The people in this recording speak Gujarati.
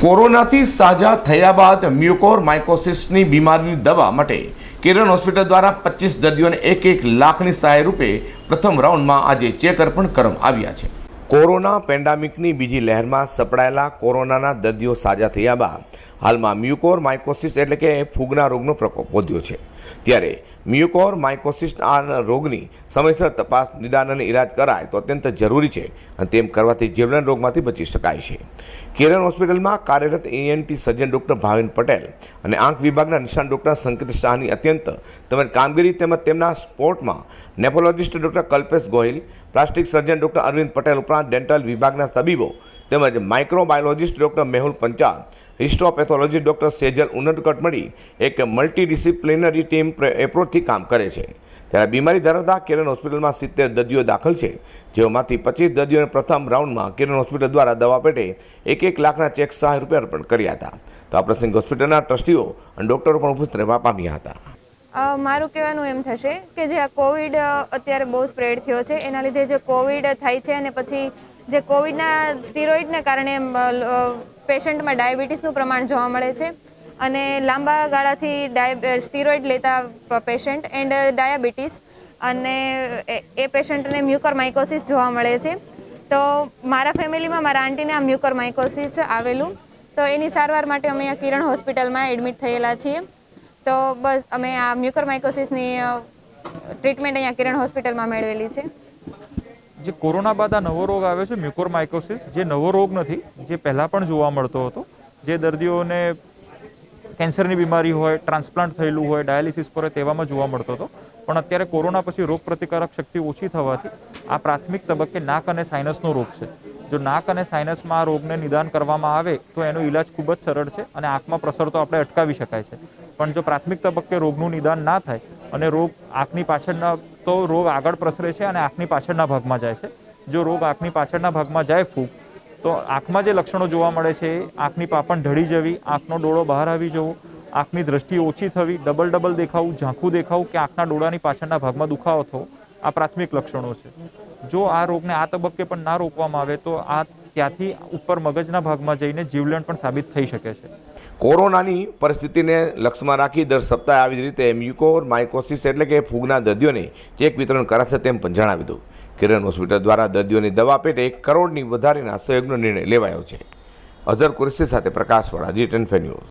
કોરોનાથી સાજા થયા બાદ મ્યુકોર માઇકોસિસની બીમારીની દવા માટે કિરણ હોસ્પિટલ દ્વારા પચીસ દર્દીઓને એક એક લાખની સહાય રૂપે પ્રથમ રાઉન્ડમાં આજે ચેક અર્પણ કરવામાં આવ્યા છે. કોરોના પેન્ડામિકની બીજી લહેરમાં સપડાયેલા કોરોનાના દર્દીઓ સાજા થયા બાદ હાલમાં મ્યુકોર માઇકોસિસ એટલે કે ફૂગના રોગનો પ્રકોપ વધ્યો છે. ત્યારે મ્યુકોર માઇકોસિસ આ રોગની સમયસર તપાસ, નિદાન અને ઇલાજ કરાય તો અત્યંત જરૂરી છે અને તેમ કરવાથી જીવલેણ રોગમાંથી બચી શકાય છે. કેરન હોસ્પિટલમાં કાર્યરત ENT surgeon doctor Bhavin Patel અને આંખ વિભાગના નિષ્ણાત ડૉક્ટર સંકેત શાહની અત્યંત તેમજ કામગીરી તેમજ તેમના સ્પોર્ટમાં nephrologist doctor Kalpesh Gohil, plastic surgeon doctor Arvind Patel ઉપરાંત ડેન્ટલ વિભાગના તબીબો તેમજ microbiologist doctor Mehul Panchal histopathologist doctor Sejal Unadkat મળી એક મલ્ટીડિસિપ્લિનરી ટીમ એપ્રોચથી કામ કરે છે. ત્યારે બીમારી ધરાવતા કિરણ હોસ્પિટલમાં સિત્તેર દર્દીઓ દાખલ છે. જેઓમાંથી પચીસ દર્દીઓને પ્રથમ રાઉન્ડમાં કિરણ હોસ્પિટલ દ્વારા દવા પેટે એક એક લાખના ચેક સહાય રૂપિયા અર્પણ કર્યા હતા. તો આ પ્રસંગે હોસ્પિટલના ટ્રસ્ટીઓ અને ડૉક્ટરો પણ ઉપસ્થિત રહેવા પામ્યા હતા. મારું કહેવાનું એમ થશે કે જે આ કોવિડ અત્યારે બહુ સ્પ્રેડ થયો છે, એના લીધે જે કોવિડ થાય છે અને પછી જે કોવિડના સ્ટીરોઇડને કારણે પેશન્ટમાં ડાયાબિટીસનું પ્રમાણ જોવા મળે છે અને લાંબા ગાળાથી ડાય સ્ટીરોઇડ લેતા પેશન્ટ એન્ડ ડાયાબિટીસ અને એ- પેશન્ટને મ્યુકર માઇકોસિસ જોવા મળે છે. તો મારા ફેમિલીમાં મારા આંટીને આ મ્યુકર માઇકોસિસ આવેલું. તો એની સારવાર માટે અમે અહીંયા કિરણ હોસ્પિટલમાં એડમિટ થયેલા છીએ. તો બસ અમે આ મ્યુકરમાઇકોસિસની ટ્રીટમેન્ટ અહીંયા કિરણ હોસ્પિટલમાં મેળવેલી છે. જે કોરોના બાદ આ નવો રોગ આવ્યો છે, મ્યુકોરમાઇકોસિસ, જે નવો રોગ નથી, જે પહેલાં પણ જોવા મળતો હતો, જે દર્દીઓને કેન્સરની બીમારી હોય, ટ્રાન્સપ્લાન્ટ થયેલું હોય, ડાયાલિસિસ પર તેવામાં જોવા મળતો હતો. પણ અત્યારે કોરોના પછી રોગ પ્રતિકારક શક્તિ ઓછી થવાથી આ પ્રાથમિક તબક્કે નાક અને સાઇનસનો રોગ છે. જો નાક અને સાઇનસમાં આ રોગને નિદાન કરવામાં આવે, તો એનો ઈલાજ ખૂબ જ સરળ છે અને આંખમાં પ્રસરતો આપણે અટકાવી શકાય છે. પણ જો પ્રાથમિક તબક્કે રોગનું નિદાન ના થાય અને રોગ આંખની પાછળના, તો રોગ આગળ પ્રસરે છે અને આંખની પાછળના ભાગમાં જાય છે. જો રોગ આંખની પાછળના ભાગમાં જાય ફૂગ તો આંખમાં જે લક્ષણો જોવા મળે છે, આંખની પાપણ ઢળી જવી, આંખનો ડોળો બહાર આવી જવો, આંખની દ્રષ્ટિ ઓછી થવી, ડબલ ડબલ દેખાવું, ઝાંખું દેખાવું કે આંખના ડોળાની પાછળના ભાગમાં દુખાવો થવો, આ પ્રાથમિક લક્ષણો છે. જો આ રોગને આ તબક્કે પણ ના રોકવામાં આવે, તો આ ત્યાંથી ઉપર મગજના ભાગમાં જઈને જીવલેણ પણ સાબિત થઈ શકે છે. કોરોનાની પરિસ્થિતિને લક્ષમાં રાખી દર સપ્તાહે આવી જ રીતે મ્યુકોર, માઇકોસિસ એટલે કે ફૂગના દર્દીઓને ચેક વિતરણ કરાશે તેમ પણ જણાવી દઉં કિરણ હોસ્પિટલ દ્વારા દર્દીઓની દવા પેટે એક કરોડની વધારેના સહયોગનો નિર્ણય લેવાયો છે. અઝર કુરેશી સાથે પ્રકાશવાળા જી ટેન ન્યૂઝ.